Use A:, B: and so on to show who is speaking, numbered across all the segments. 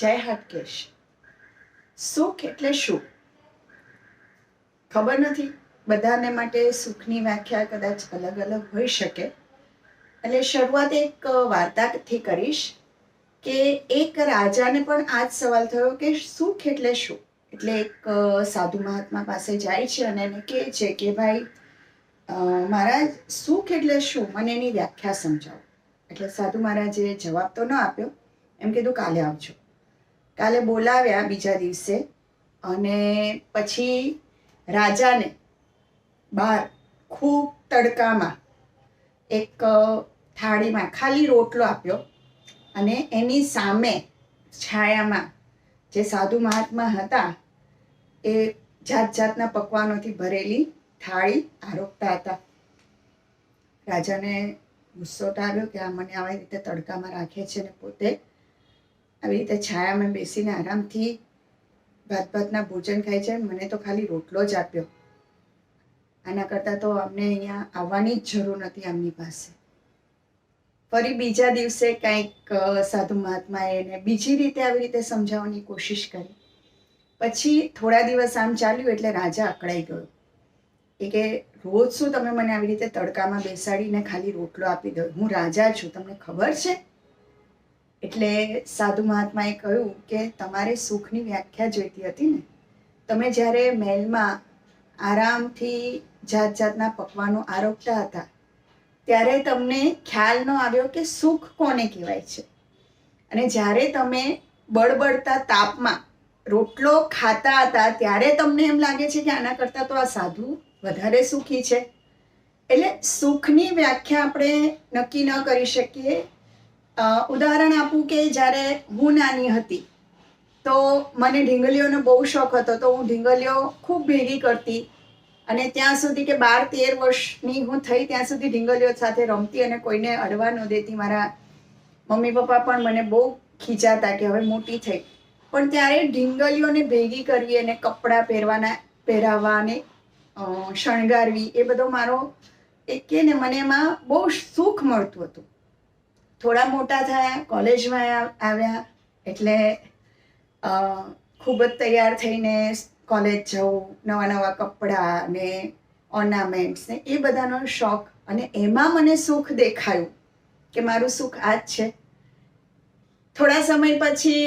A: જય હાટકેશ સુખ એટલે શું? ખબર નથી. બધાને માટે સુખની વ્યાખ્યા કદાચ અલગ અલગ હોઈ શકે. એટલે શરૂઆત એક વાર્તાથી કરીશ કે એક રાજાને પણ આ જ સવાલ થયો કે સુખ એટલે શું? એટલે એક સાધુ મહાત્મા પાસે જાય છે અને એને કહે છે કે ભાઈ મારા સુખ એટલે શું? મને એની વ્યાખ્યા સમજાવો. એટલે સાધુ મહારાજે જવાબ તો ન આપ્યો. એમ કીધું, કાલે આવજો. કાલે બોલાવ્યા બીજા દિવસે અને પછી રાજાને બહાર ખૂબ તડકામાં એક થાળીમાં ખાલી રોટલો આપ્યો અને એની સામે છાયામાં જે સાધુ મહાત્મા હતા એ જાત જાતના પકવાનોથી ભરેલી થાળી આરોગતા હતા. રાજાને ગુસ્સો આવ્યો કે આ મને આવી રીતે તડકામાં રાખે છે ને પોતે આવી રીતે છાયામાં બેસીને આરામથી ભાત ભાતના ભોજન ખાય છે. મને તો ખાલી રોટલો જ આપ્યો. આના કરતાં તો અમને અહીંયા આવવાની જ જરૂર નથી આમની પાસે. ફરી બીજા દિવસે કંઈક સાધુ મહાત્માએ એને બીજી રીતે આવી રીતે સમજાવવાની કોશિશ કરી. પછી થોડા દિવસ આમ ચાલ્યું એટલે રાજા અકળાઈ ગયો. એ કે, રોજ શું તમે મને આવી રીતે તડકામાં બેસાડીને ખાલી રોટલો આપી દો? હું રાજા છું, તમને ખબર છે? એટલે સાધુ મહાત્માએ કહ્યું કે તમારે સુખની વ્યાખ્યા જોઈતી હતી ને? તમે જ્યારે મહેલમાં આરામથી જાત જાતના પકવાનો આરોપતા હતા, ત્યારે તમને ખ્યાલ ન આવ્યો કે સુખ કોને કહેવાય છે? અને જ્યારે તમે બળબડતા તાપમાં રોટલો ખાતા હતા, ત્યારે તમને એમ લાગે છે કે આના કરતાં તો આ સાધુ વધારે સુખી છે? એટલે સુખની વ્યાખ્યા આપણે નક્કી ન કરી શકીએ ઉદાહરણ આપું કે જ્યારે હું નાની હતી, તો મને ઢીંગલીઓનો બહુ શોખ હતો, તો હું ઢીંગલીઓ ખૂબ ભેગી કરતી. અને ત્યાં સુધી કે બાર, તેર વર્ષની હું થઈ, ત્યાં સુધી ઢીંગલીઓ સાથે રમતી અને કોઈને અડવા ન દેતી. મારા મમ્મી પપ્પા પણ મને બહુ ખીચાતા કે હવે મોટી થઈ. પણ ત્યારે ઢીંગલીઓને ભેગી કરવી અને કપડાં પહેરવાના, પહેરાવવા અને શણગારવી, એ બધો મારો એક કે ને મને એમાં બહુ સુખ મળતું હતું. થોડા મોટા થયા, કોલેજમાં આવ્યા, એટલે ખૂબ જ તૈયાર થઈને કોલેજ જવું, નવા નવા કપડાં ને ઓર્નામેન્ટ્સ ને એ બધાનો શોખ. અને એમાં મને સુખ દેખાયું કે મારું સુખ આ જ છે. થોડા સમય પછી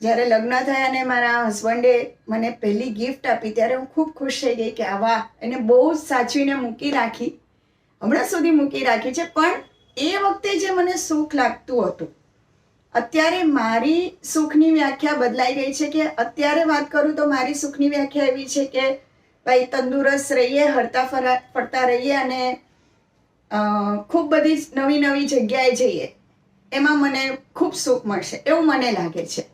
A: જ્યારે લગ્ન થયા અને મારા હસબન્ડે મને પહેલી ગિફ્ટ આપી, ત્યારે હું ખૂબ ખુશ થઈ ગઈ કે આવા એને બહુ જ સાચવીને મૂકી રાખી હમણાં સુધી મૂકી રાખી છે, પણ એ વખતે જે મને સુખ લાગતું હતું, અત્યારે મારી સુખની વ્યાખ્યા બદલાઈ ગઈ છે કે અત્યારે વાત કરું તો મારી સુખની વ્યાખ્યા એવી છે કે ભાઈ તંદુરસ્ત રહીએ, હરતા ફરા, ફરતા રહીએ અને ખૂબ બધી નવી નવી જગ્યાએ જઈએ. એમાં મને ખૂબ સુખ મળશે, એવું મને લાગે છે.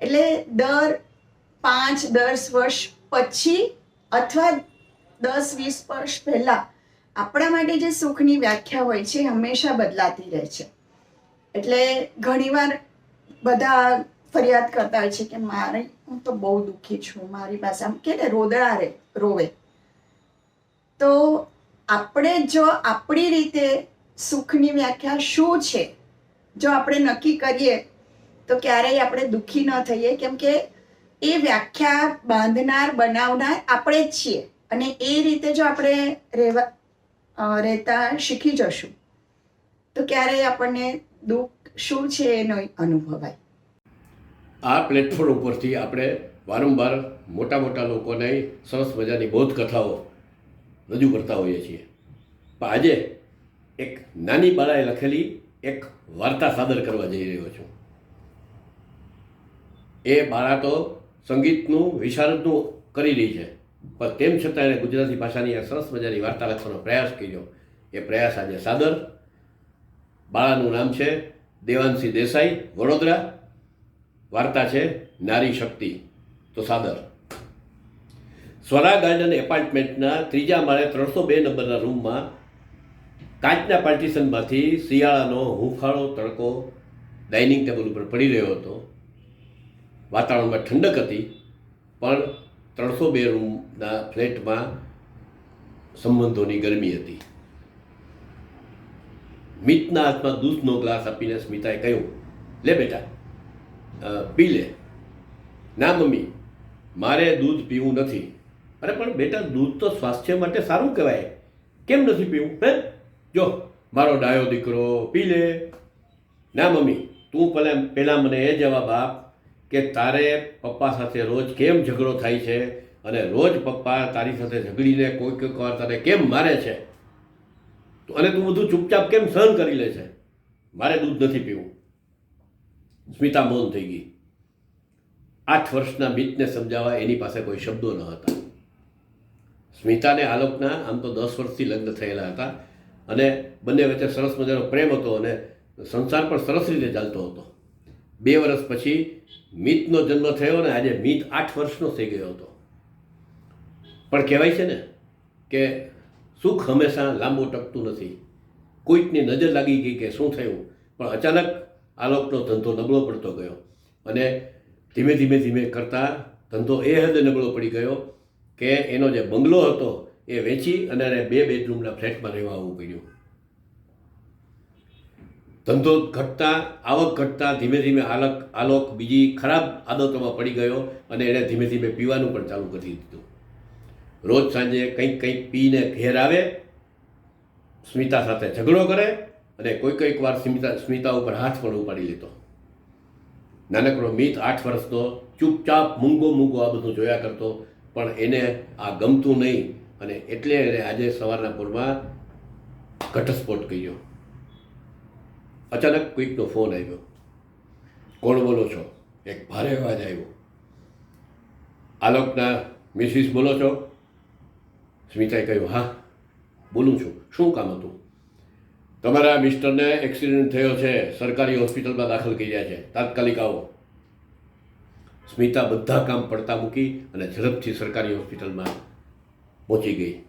A: એટલે દર પાંચ, દસ વર્ષ પછી અથવા દસ, વીસ વર્ષ પહેલાં આપણા માટે જે સુખની વ્યાખ્યા હોય છે હંમેશા બદલાતી રહે છે. એટલે ઘણીવાર બધા ફરિયાદ કરતા હોય છે કે મારે, હું તો બહુ દુઃખી છું, મારી પાસે આમ કે રોદળા રે, રોવે. તો આપણે જો આપણી રીતે સુખની વ્યાખ્યા શું છે? જો આપણે નક્કી કરીએ, તો ક્યારેય આપણે દુઃખી ન થઈએ. કેમ કે એ વ્યાખ્યા બાંધનાર, બનાવનાર આપણે જ છીએ. અને એ રીતે જો આપણે રહેવા રહેતા શીખી જશું. તો ક્યારેય આપણને દુઃખ શું છે એનો અનુભવાય?
B: આ પ્લેટફોર્મ ઉપરથી આપણે વારંવાર મોટા મોટા લોકોને સરસ મજાની બૌદ્ધ કથાઓ રજૂ કરતા હોઈએ છીએ. પણ આજે એક નાની બાળાએ લખેલી એક વાર્તા સાદર કરવા જઈ રહ્યો છું. એ બાળા તો સંગીતનું, વિશારદનું કરી રહી છે. પણ તેમ છતાં એણે ગુજરાતી ભાષાની આ સરસ મજાની વાર્તા લખવાનો પ્રયાસ કર્યો. એ પ્રયાસ આજે સાદર, બાળાનું નામ છે દેવાંશી દેસાઈ, વડોદરા. વાર્તા છે નારી શક્તિ. તો સાદર. સ્વરા ગાર્ડન એપાર્ટમેન્ટના ત્રીજા માળે ત્રણસો બે નંબરના રૂમમાં કાચના પાર્ટીશનમાંથી શિયાળાનો હુંફાળો, તડકો ડાઇનિંગ ટેબલ ઉપર પડી રહ્યો હતો. વાતાવરણમાં ઠંડક હતી, પણ ત્રણસો બે રૂમના ફ્લેટમાં સંબંધોની ગરમી હતી. મિતના હાથમાં દૂધનો ગ્લાસ આપીને સ્મિતાએ કહ્યું, લે બેટા પી લે. ના, મમ્મી, મારે દૂધ પીવું નથી. અરે, પણ બેટા, દૂધ તો સ્વાસ્થ્ય માટે સારું કહેવાય. કેમ નથી પીવું, હે? જો, મારો ડાયો દીકરો, પી લે. ના, મમ્મી, તું પહેલાં પહેલાં મને એ જવાબ આપ કે તારે પપ્પા સાથે રોજ કેમ ઝઘડો થાય છે અને રોજ પપ્પા તારી સાથે ઝઘડીને કોઈ કોઈક વાર તને કેમ મારે છે? અને તું બધું ચૂપચાપ કેમ સહન કરી લે છે? મારે દૂધ નથી પીવું. સ્મિતા મૌન થઈ ગઈ. આઠ વર્ષના મિતને સમજાવવા એની પાસે કોઈ શબ્દો ન હતા. સ્મિતાને આલોકના આમ તો દસ વર્ષથી લગ્ન થયેલા હતા અને બંને વચ્ચે સરસ મજાનો પ્રેમ હતો અને સંસાર પણ સરસ રીતે ચાલતો હતો. બે વર્ષ પછી મિતનો જન્મ થયો ને આજે મિત આઠ વર્ષનો થઈ ગયો હતો. પણ કહેવાય છે ને કે સુખ હંમેશા લાંબુ ટકતું નથી. કોઈકની નજર લાગી ગઈ કે શું થયું, પણ અચાનક આલોકનો ધંધો નબળો પડતો ગયો. અને ધીમે ધીમે ધીમે કરતાં ધંધો એ હદે નબળો પડી ગયો કે એનો જે બંગલો હતો એ વેચી અને બે બેડરૂમના ફ્લેટમાં રહેવા આવવું પડ્યું. ધંધો ઘટતા, આવક ઘટતા, ધીમે ધીમે આલક આલોક બીજી ખરાબ આદતોમાં પડી ગયો અને એણે ધીમે ધીમે પીવાનું પણ ચાલુ કરી દીધું. રોજ સાંજે કંઈક કંઈક પીને ઘેર આવે, સ્મિતા સાથે ઝઘડો કરે અને કોઈ કોઈક વાર સ્મિતા સ્મિતા ઉપર હાથ પણ ઉપાડી લેતો. નાનકડો મિત આઠ વર્ષનો ચૂપચાપ મૂંગો મૂંગો આ બધું જોયા કરતો, પણ એને આ ગમતું નહીં અને એટલે એને આજે સવારના પૂરમાં ઘટસ્ફોટ કર્યો. અચાનક કોઈકનો ફોન આવ્યો. કોણ બોલો છો? એક ભારે અવાજ આવ્યો. આલોકના મિસિસ બોલો છો? સ્મિતાએ કહ્યું, હા, બોલું છું. શું કામ હતું? તમારા મિસ્ટરને એક્સિડન્ટ થયો છે. સરકારી હોસ્પિટલમાં દાખલ કર્યા છે. તાત્કાલિક આવો. સ્મિતા બધા કામ પડતા મૂકી અને ઝડપથી સરકારી હોસ્પિટલમાં પહોંચી ગઈ.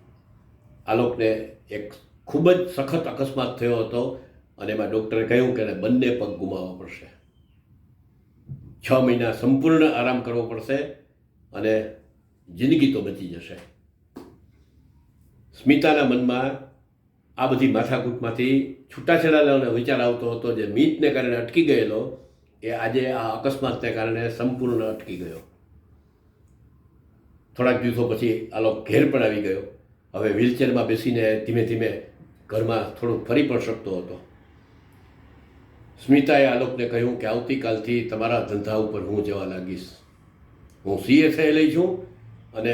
B: આલોકને એક ખૂબ જ સખત અકસ્માત થયો હતો. અને એમાં ડૉક્ટરે કહ્યું કે બંને પગ ગુમાવવા પડશે. છ મહિના સંપૂર્ણ આરામ કરવો પડશે અને જિંદગી તો બચી જશે. સ્મિતાના મનમાં આ બધી માથાકૂટમાંથી છૂટાછેડા લેવાનો વિચાર આવતો હતો જે મીતને કારણે અટકી ગયેલો, એ આજે આ અકસ્માતને કારણે સંપૂર્ણ અટકી ગયો. થોડાક દિવસો પછી આ લોકો ઘેર પણ આવી ગયો. હવે વ્હીલચેરમાં બેસીને ધીમે ધીમે ઘરમાં થોડું ફરી પણ શકતો હતો. સ્મિતાએ આલોકને કહ્યું કે આવતીકાલથી તમારા ધંધા ઉપર હું જવા લાગીશ. હું સીએ થયેલી છું અને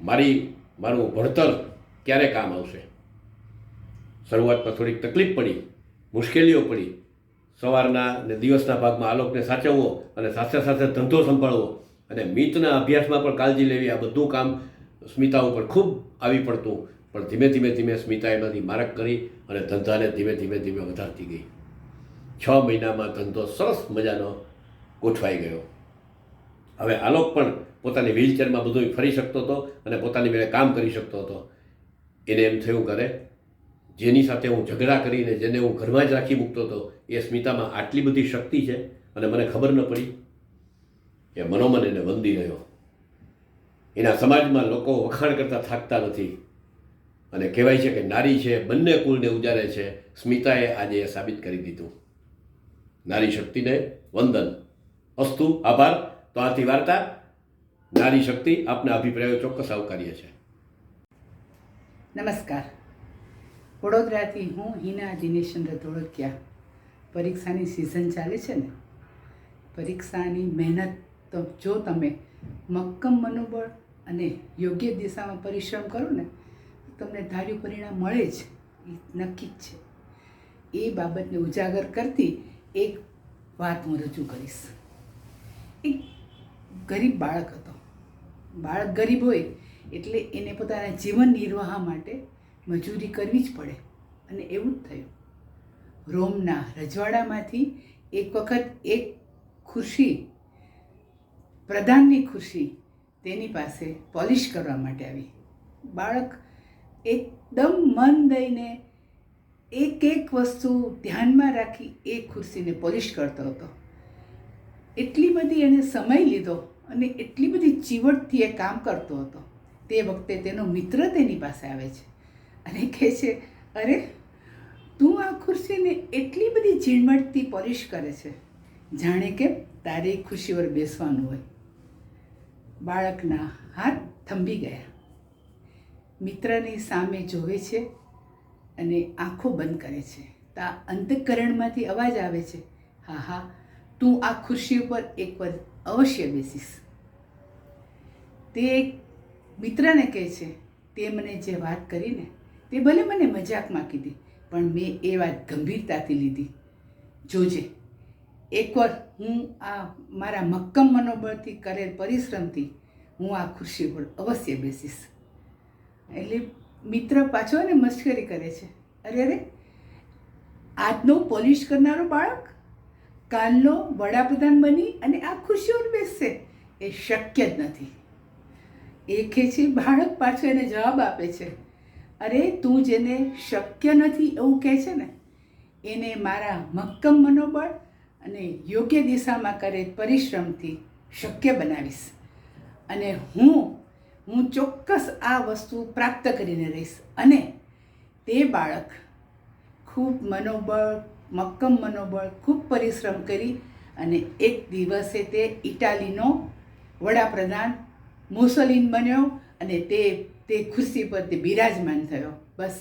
B: મારી, મારું ભણતર ક્યારે કામ આવશે? શરૂઆતમાં થોડીક તકલીફ પડી, મુશ્કેલીઓ પડી. સવારના ને દિવસના ભાગમાં આલોકને સાચવવો અને સાથે સાથે ધંધો સંભાળવો અને મિતના અભ્યાસમાં પણ કાળજી લેવી, આ બધું કામ સ્મિતા ઉપર ખૂબ આવી પડતું. પણ ધીમે ધીમે ધીમે સ્મિતા એમાંથી મારક કરી અને ધંધાને ધીમે ધીમે ધીમે વધારતી ગઈ. છ મહિનામાં ધંધો સરસ મજાનો ગોઠવાઈ ગયો. હવે આલોક પણ પોતાની વ્હીલચેરમાં બધું ફરી શકતો હતો અને પોતાની મેળે કામ કરી શકતો હતો. એને એમ થયું કરે જેની સાથે હું ઝઘડા કરીને જેને હું ઘરમાં જ રાખી મૂકતો હતો, એ સ્મિતામાં આટલી બધી શક્તિ છે અને મને ખબર ન પડી. એ મનોમન એને વંદી રહ્યો. એના સમાજમાં લોકો વખાણ કરતા થાકતા નથી. અને કહેવાય છે કે નારી છે, બંને કુળને ઉજારે છે. સ્મિતાએ આજે એ સાબિત કરી દીધું. નારી શક્તિને વંદન. અસ્તુ, આભાર. તો આથી વાર્તા નારી શક્તિ આપના અભિપ્રાયો ચોક્કસ આવકાર્ય છે.
C: નમસ્કાર. વડોદરાથી હું હિના દિનેશચંદ્ર ધોળકિયા. પરીક્ષાની સિઝન ચાલે છે ને? પરીક્ષાની મહેનત તો જો તમે મક્કમ મનોબળ અને યોગ્ય દિશામાં પરિશ્રમ કરો ને તમને ધાર્યું પરિણામ મળે જ. એ નક્કી જ છે. એ બાબતને ઉજાગર કરતી એક વાત હું રજૂ કરીશ. એક ગરીબ બાળક હતો. બાળક ગરીબ હોય એટલે એને પોતાના જીવન નિર્વાહ માટે મજૂરી કરવી જ પડે અને એવું જ થયું. રોમના રજવાડામાંથી એક વખત એક ખુરશી, પ્રધાનની ખુરશી તેની પાસે પોલિશ કરવા માટે આવી. બાળક એકદમ મન દઈને એક એક વસ્તુ ધ્યાનમાં રાખી એ ખુરશીને પોલિશ કરતો હતો. એટલી બધી એણે સમય લીધો અને એટલી બધી ચીવટથી એ કામ કરતો હતો. તે વખતે તેનો મિત્ર તેની પાસે આવે છે અને કહે છે, અરે, તું આ ખુરશીને એટલી બધી ઝીણવટથી પોલિશ કરે છે. જાણે કે તારે ખુશી પર બેસવાનું હોય. બાળકના હાથ થંભી ગયા. મિત્રની સામે જોવે છે અને આંખો બંધ કરે છે. તા અંતઃકરણમાંથી અવાજ આવે છે. હા હા, તું આ ખુરશી ઉપર એકવાર અવશ્ય બેસીશ. તે એક મિત્રને કહે છે, તે મને જે વાત કરીને, તે ભલે મને મજાકમાં કીધી, પણ મેં એ વાત ગંભીરતાથી લીધી. જોજે, એકવાર હું આ મારા મક્કમ મનોબળથી કરેલ પરિશ્રમથી હું આ ખુરશી પર અવશ્ય બેસીશ. એટલે મિત્ર પાછો એને મશ્કરી કરે છે. અરે અરે. આજનો પોલિશ કરનારો બાળક કાલનો વડાપ્રધાન બની અને આ ખુશીઓને બેસશે એ શક્ય જ નથી. એ કહે છે, બાળક પાછો એને જવાબ આપે છે. અરે, તું જેને શક્ય નથી એવું કહે છે ને, એને મારા મક્કમ મનોબળ અને યોગ્ય દિશામાં કરે પરિશ્રમથી શક્ય બનાવીશ. અને હું હું ચોક્કસ આ વસ્તુ પ્રાપ્ત કરીને રહીશ. અને તે બાળક ખૂબ મનોબળ, મક્કમ મનોબળ, ખૂબ પરિશ્રમ કરી અને એક દિવસે તે ઇટાલીનો વડાપ્રધાન મુસોલિન બન્યો અને તે તે ખુરશી પર તે બિરાજમાન થયો. બસ,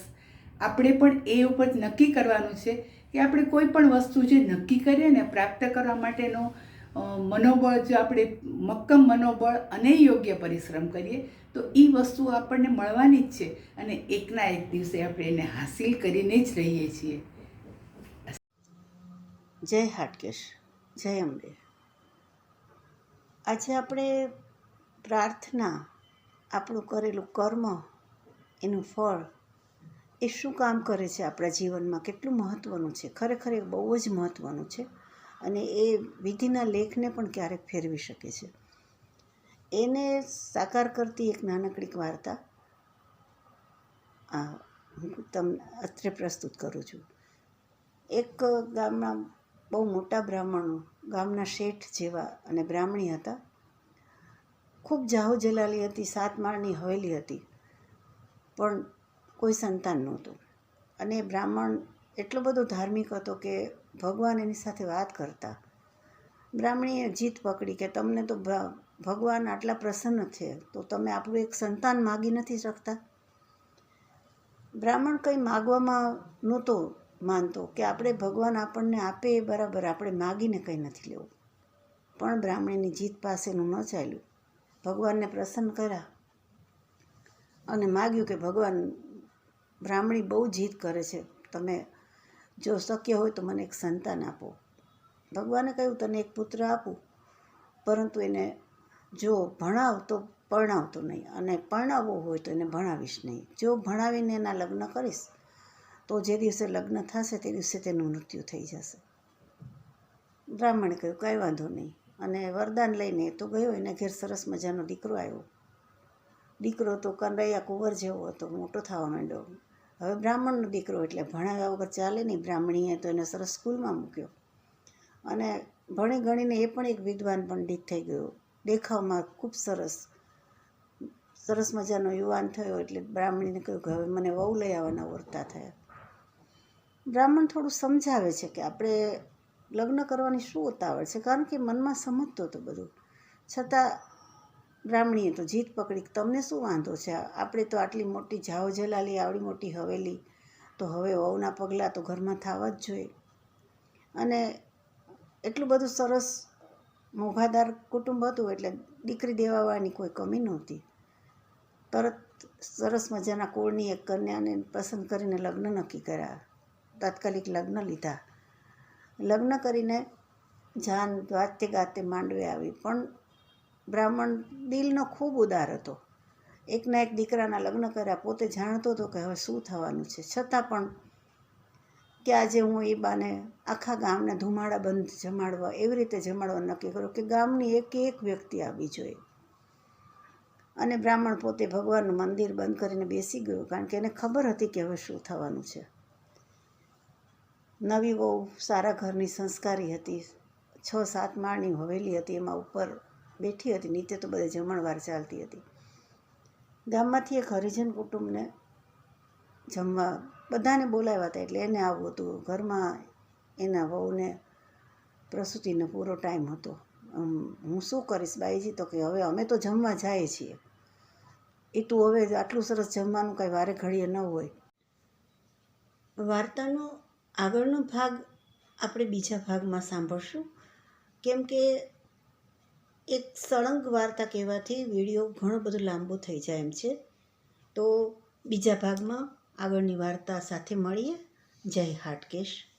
C: આપણે પણ એ ઉપર નક્કી કરવાનું છે કે આપણે કોઈ પણ વસ્તુ જે નક્કી કરીએ ને પ્રાપ્ત કરવા માટેનો મનોબળ, જો આપણે મક્કમ મનોબળ અને યોગ્ય પરિશ્રમ કરીએ, તો એ વસ્તુ આપણને મળવાની જ છે અને એકના એક દિવસે આપણે એને હાસિલ કરીને જ રહીએ છીએ.
D: જય હાટકેશ. જય અંબે. આજે આપણે પ્રાર્થના, આપણું કરેલું કર્મ, એનું ફળ, એ શું કામ કરે છે આપણા જીવનમાં? કેટલું મહત્ત્વનું છે? ખરેખર એ બહુ જ મહત્ત્વનું છે. અને એ વિધિના લેખને પણ ક્યારેક ફેરવી શકે છે. એને સાકાર કરતી એક નાનકડીક વાર્તા. આ હું તમને અત્રે પ્રસ્તુત કરું છું. એક ગામના બહુ મોટા બ્રાહ્મણો ગામના શેઠ જેવા અને બ્રાહ્મણી હતા. ખૂબ જાહો જલાલી હતી, સાત માળની હવેલી હતી, પણ કોઈ સંતાન નહોતું. અને બ્રાહ્મણ એટલો બધો ધાર્મિક હતો કે ભગવાન એની સાથે વાત કરતા. બ્રાહ્મણીએ જીત પકડી કે તમને તો ભગવાન આટલા પ્રસન્ન છે, તો તમે આપણું એક સંતાન માગી નથી શકતા? બ્રાહ્મણ કંઈ માગવામાં નહોતો માનતો કે આપણે ભગવાન આપણને આપે એ બરાબર, આપણે માગીને કંઈ નથી લેવું. પણ બ્રાહ્મણીની જીત પાસેનું ન ચાલ્યું. ભગવાનને પ્રસન્ન કર્યા અને માગ્યું કે ભગવાન, બ્રાહ્મણી બહુ જીદ કરે છે, તમે જો શક્ય હોય તો મને એક સંતાન આપો. ભગવાને કહ્યું, તને એક પુત્ર આપું. પરંતુ એને જો ભણાવ તો પરણાવતો નહીં અને પરણાવવો હોય તો એને ભણાવીશ નહીં. જો ભણાવીને એના લગ્ન કરીશ, તો જે દિવસે લગ્ન થશે તે દિવસે તેનું મૃત્યુ થઈ જશે. બ્રાહ્મણે કહ્યું, કાંઈ વાંધો નહીં. અને વરદાન લઈને તો ગયો, એને ઘેર સરસ મજાનો દીકરો આવ્યો. દીકરો તો કનરૈયા કુંવર જેવો હતો, મોટો થવા માંડ્યો. હવે બ્રાહ્મણનો દીકરો એટલે ભણાવ્યા વગર ચાલે નહીં. બ્રાહ્મણીએ તો એને સરસ સ્કૂલમાં મૂક્યો. અને ભણી ગણીને એ પણ એક વિદ્વાન પંડિત થઈ ગયો. દેખાવમાં ખૂબ સરસ સરસ મજાનો યુવાન થયો એટલે બ્રાહ્મણીને કહ્યું કે હવે મને વહુ લઈ આવવાના વર્તા થયા. બ્રાહ્મણ થોડું સમજાવે છે કે આપણે લગ્ન કરવાની શું ઉતાવળ છે? કારણ કે મનમાં સમજતો હતો બધું. છતાં બ્રાહ્મણીએ તો જીત પકડી. તમને શું વાંધો છે? આપણે તો આટલી મોટી જાઓ જલાલી, આવડી મોટી હવેલી. તો હવે વહુના પગલાં તો ઘરમાં થવા જ જોઈએ. અને એટલું બધું સરસ મોઘાદાર કુટુંબ હતું એટલે દીકરી દેવાવાળાની કોઈ કમી નહોતી. તરત સરસ મજાના કુળની એક કન્યાને પસંદ કરીને લગ્ન નક્કી કર્યા. તાત્કાલિક લગ્ન લીધા. લગ્ન કરીને જાન ગાતે ગાતે માંડવે આવી. પણ બ્રાહ્મણ દિલનો ખૂબ ઉદાર હતો. એકના એક દીકરાના લગ્ન કર્યા, પોતે જાણતો હતો કે હવે શું થવાનું છે. છતાં પણ કે આજે હું એ બાને આખા ગામને ધુમાડા બંધ જમાડવા, એવી રીતે જમાડવા નક્કી કર્યું કે ગામની એક એક વ્યક્તિ આવી જોઈએ. અને બ્રાહ્મણ પોતે ભગવાનનું મંદિર બંધ કરીને બેસી ગયો, કારણ કે એને ખબર હતી કે હવે શું થવાનું છે. નવી બહુ સારા ઘરની સંસ્કારી હતી, છ સાત માળની હવેલી હતી, એમાં ઉપર બેઠી હતી, નીચે તો બધે જમણવાર ચાલતી હતી. ગામમાંથી એક હરિજન કુટુંબને જમવા બધાને બોલાવ્યા હતા, એટલે એને આવવું હતું. ઘરમાં એના વહુને પ્રસૂતિનો પૂરો ટાઈમ હતો. હું શું કરીશ બાઈજી? તો કે હવે અમે તો જમવા જઈએ છીએ. એ તું હવે આટલું સરસ જમવાનું કાંઈ વારે ઘડીએ ન હોય. વાર્તાનો આગળનો ભાગ આપણે બીજા ભાગમાં સાંભળશું. કેમ કે એક સળંગ વાર્તા કહેવાથી વીડિયો ઘણો બધો લાંબો થઈ જાય એમ છે. તો બીજા ભાગમાં આગળની વાર્તા સાથે મળીએ. જય હાટકેશ.